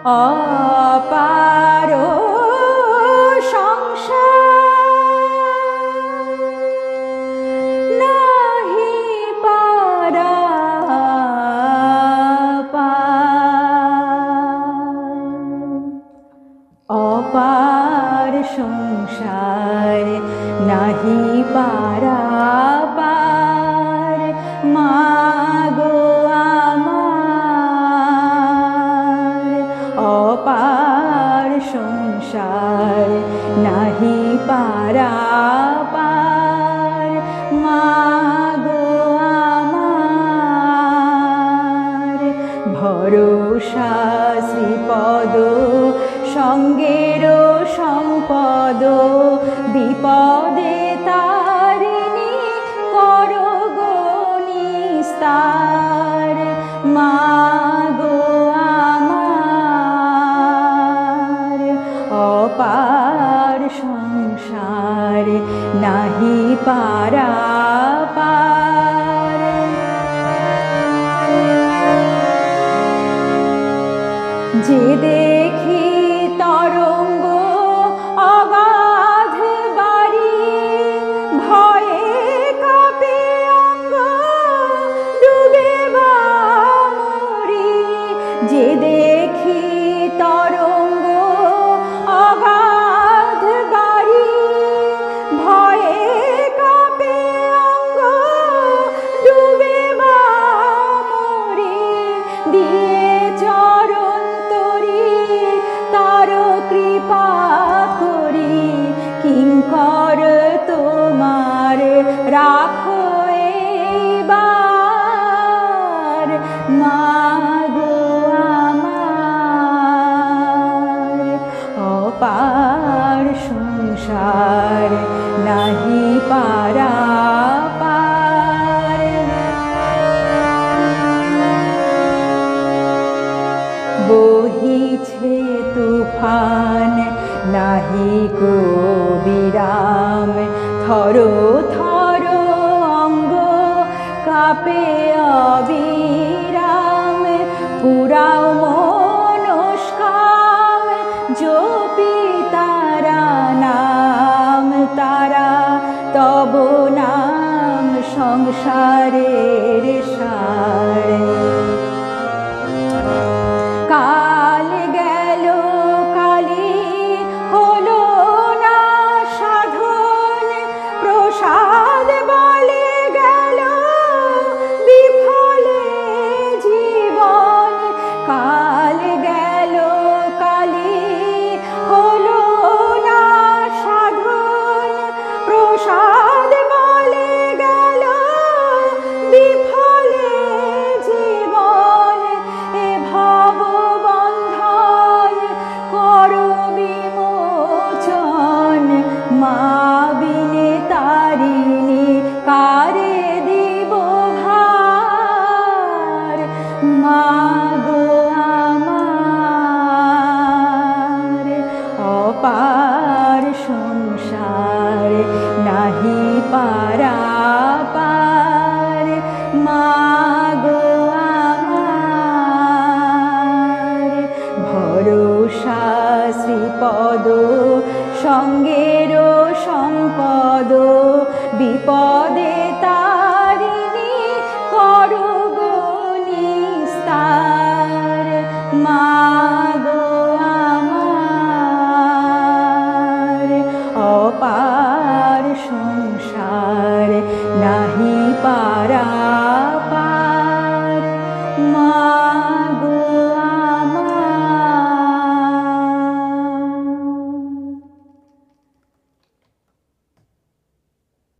অপার অপার সংসার নাহি পার সংসার নাহি পারা পার। মাগো আমার, ভরসা শ্রীপদ, সঙ্গের সম্পদ, বিপদে তারিণী, করগো নিস্তার। মাগো ी पारा पार। जे देखी মাগো আমার অপার নাহি পারা বহিছে তুফান নাহি থর থর অঙ্গ কাপে অবিরাম। তারা তব নাম সংসারের সারে। কাল গেল কালি হলো না সাধন প্রসাদ অপার সংসার নাহি পারা পার। মাগো আমার, ভরসা শ্রীপদ, সঙ্গের সম্পদ, বিপদে তারিণী করগো নিস্তার। সংসার নাহি পারা।